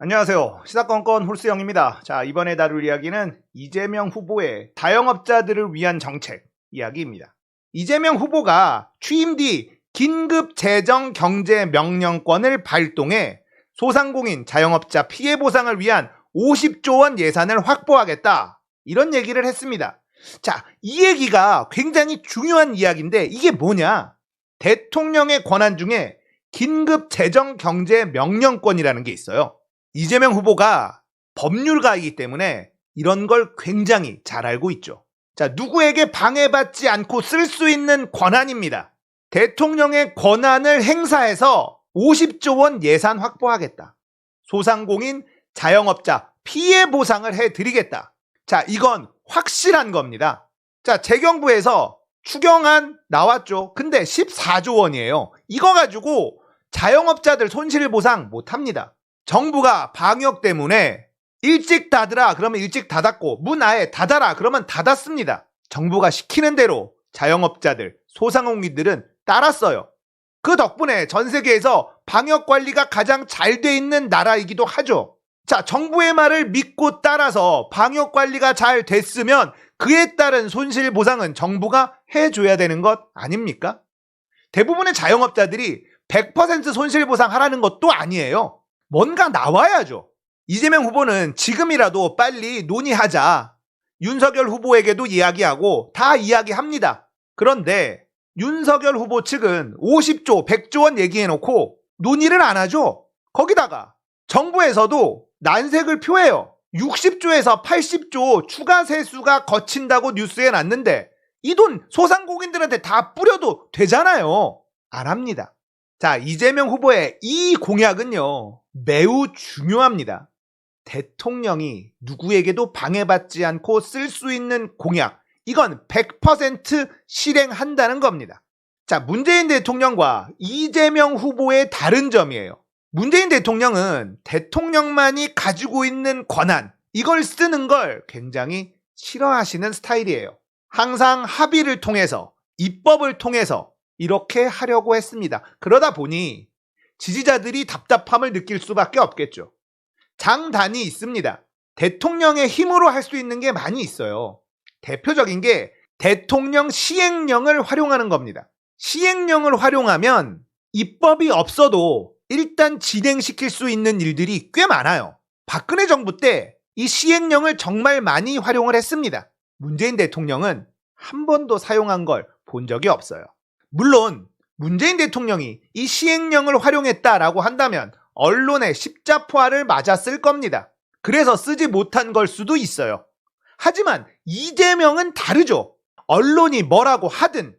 안녕하세요. 시사건건 홀수영입니다. 자, 이번에 다룰 이야기는 이재명 후보의 자영업자들을 위한 정책 이야기입니다. 이재명 후보가 취임 뒤 긴급 재정 경제 명령권을 발동해 소상공인 자영업자 피해 보상을 위한 50조 원 예산을 확보하겠다. 이런 얘기를 했습니다. 자, 이 얘기가 굉장히 중요한 이야기인데 이게 뭐냐? 대통령의 권한 중에 긴급 재정 경제 명령권이라는 게 있어요. 이재명 후보가 법률가이기 때문에 이런 걸 굉장히 잘 알고 있죠. 자, 누구에게 방해받지 않고 쓸 수 있는 권한입니다. 대통령의 권한을 행사해서 50조 원 예산 확보하겠다. 소상공인 자영업자 피해 보상을 해드리겠다. 자, 이건 확실한 겁니다. 자, 재경부에서 추경안 나왔죠. 근데 14조 원이에요. 이거 가지고 자영업자들 손실 보상 못 합니다. 정부가 방역 때문에 일찍 닫으라 그러면 일찍 닫았고 문 아예 닫아라 그러면 닫았습니다. 정부가 시키는 대로 자영업자들, 소상공인들은 따랐어요. 그 덕분에 전 세계에서 방역 관리가 가장 잘 돼 있는 나라이기도 하죠. 자, 정부의 말을 믿고 따라서 방역 관리가 잘 됐으면 그에 따른 손실 보상은 정부가 해줘야 되는 것 아닙니까? 대부분의 자영업자들이 100% 손실 보상하라는 것도 아니에요. 뭔가 나와야죠. 이재명 후보는 지금이라도 빨리 논의하자. 윤석열 후보에게도 이야기하고 다 이야기합니다. 그런데 윤석열 후보 측은 50조, 100조 원 얘기해놓고 논의를 안 하죠. 거기다가 정부에서도 난색을 표해요. 60조에서 80조 추가 세수가 거친다고 뉴스에 났는데 이 돈 소상공인들한테 다 뿌려도 되잖아요. 안 합니다. 자, 이재명 후보의 이 공약은요, 매우 중요합니다. 대통령이 누구에게도 방해받지 않고 쓸 수 있는 공약, 이건 100% 실행한다는 겁니다. 자, 문재인 대통령과 이재명 후보의 다른 점이에요. 문재인 대통령은 대통령만이 가지고 있는 권한, 이걸 쓰는 걸 굉장히 싫어하시는 스타일이에요. 항상 합의를 통해서, 입법을 통해서 이렇게 하려고 했습니다. 그러다 보니 지지자들이 답답함을 느낄 수밖에 없겠죠. 장단이 있습니다. 대통령의 힘으로 할 수 있는 게 많이 있어요. 대표적인 게 대통령 시행령을 활용하는 겁니다. 시행령을 활용하면 입법이 없어도 일단 진행시킬 수 있는 일들이 꽤 많아요. 박근혜 정부 때 이 시행령을 정말 많이 활용을 했습니다. 문재인 대통령은 한 번도 사용한 걸 본 적이 없어요. 물론 문재인 대통령이 이 시행령을 활용했다라고 한다면 언론의 십자포화를 맞았을 겁니다. 그래서 쓰지 못한 걸 수도 있어요. 하지만 이재명은 다르죠. 언론이 뭐라고 하든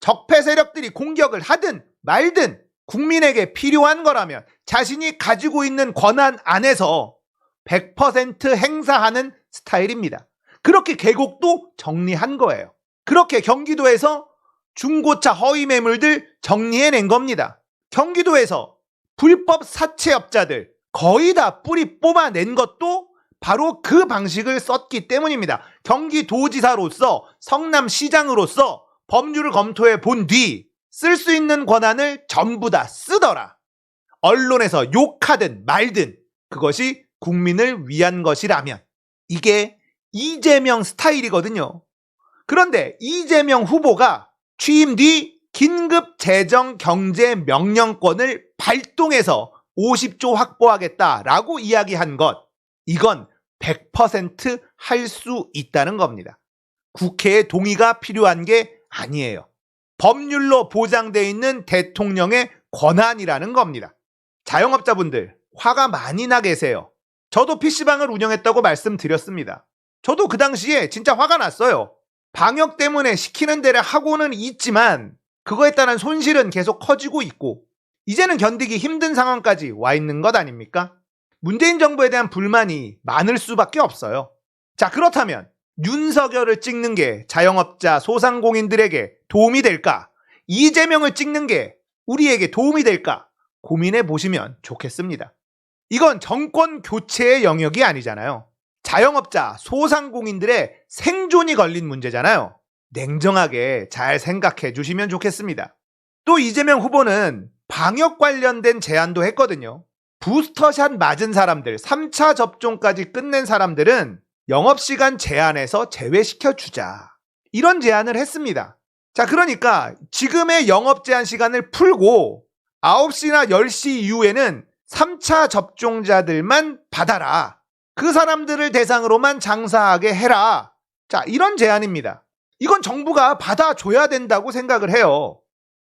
적폐 세력들이 공격을 하든 말든 국민에게 필요한 거라면 자신이 가지고 있는 권한 안에서 100% 행사하는 스타일입니다. 그렇게 계곡도 정리한 거예요. 그렇게 경기도에서 중고차 허위 매물들 정리해낸 겁니다. 경기도에서 불법 사채업자들 거의 다 뿌리 뽑아낸 것도 바로 그 방식을 썼기 때문입니다. 경기도지사로서 성남시장으로서 법률을 검토해 본 뒤 쓸 수 있는 권한을 전부 다 쓰더라. 언론에서 욕하든 말든 그것이 국민을 위한 것이라면 이게 이재명 스타일이거든요. 그런데 이재명 후보가 취임 뒤 긴급 재정 경제 명령권을 발동해서 50조 확보하겠다라고 이야기한 것, 이건 100%할 수 있다는 겁니다. 국회의 동의가 필요한 게 아니에요. 법률로 보장되어 있는 대통령의 권한이라는 겁니다. 자영업자분들, 화가 많이 나 계세요. 저도 PC방을 운영했다고 말씀드렸습니다. 저도 그 당시에 진짜 화가 났어요. 방역 때문에 시키는 대로 하고는 있지만 그거에 따른 손실은 계속 커지고 있고 이제는 견디기 힘든 상황까지 와 있는 것 아닙니까? 문재인 정부에 대한 불만이 많을 수밖에 없어요. 자, 그렇다면 윤석열을 찍는 게 자영업자, 소상공인들에게 도움이 될까? 이재명을 찍는 게 우리에게 도움이 될까? 고민해 보시면 좋겠습니다. 이건 정권 교체의 영역이 아니잖아요. 자영업자, 소상공인들의 생존이 걸린 문제잖아요. 냉정하게 잘 생각해 주시면 좋겠습니다. 또 이재명 후보는 방역 관련된 제안도 했거든요. 부스터샷 맞은 사람들, 3차 접종까지 끝낸 사람들은 영업시간 제한에서 제외시켜 주자. 이런 제안을 했습니다. 자, 그러니까 지금의 영업 제한 시간을 풀고 9시나 10시 이후에는 3차 접종자들만 받아라. 그 사람들을 대상으로만 장사하게 해라. 자, 이런 제안입니다. 이건 정부가 받아줘야 된다고 생각을 해요.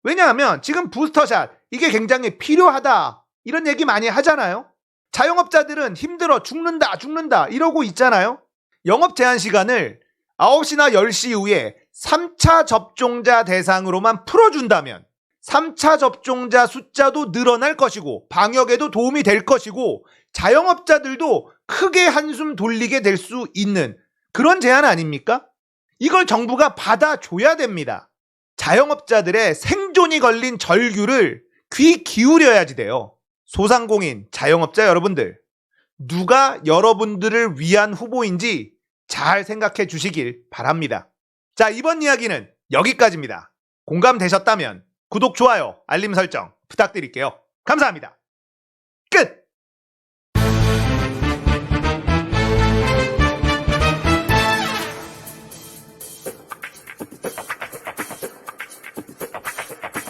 왜냐하면 지금 부스터샷, 이게 굉장히 필요하다. 이런 얘기 많이 하잖아요. 자영업자들은 힘들어 죽는다, 죽는다. 이러고 있잖아요. 영업 제한 시간을 9시나 10시 이후에 3차 접종자 대상으로만 풀어준다면 3차 접종자 숫자도 늘어날 것이고 방역에도 도움이 될 것이고 자영업자들도 크게 한숨 돌리게 될 수 있는 그런 제안 아닙니까? 이걸 정부가 받아줘야 됩니다. 자영업자들의 생존이 걸린 절규를 귀 기울여야지 돼요. 소상공인, 자영업자 여러분들, 누가 여러분들을 위한 후보인지 잘 생각해 주시길 바랍니다. 자, 이번 이야기는 여기까지입니다. 공감되셨다면 구독, 좋아요, 알림 설정 부탁드릴게요. 감사합니다. 끝!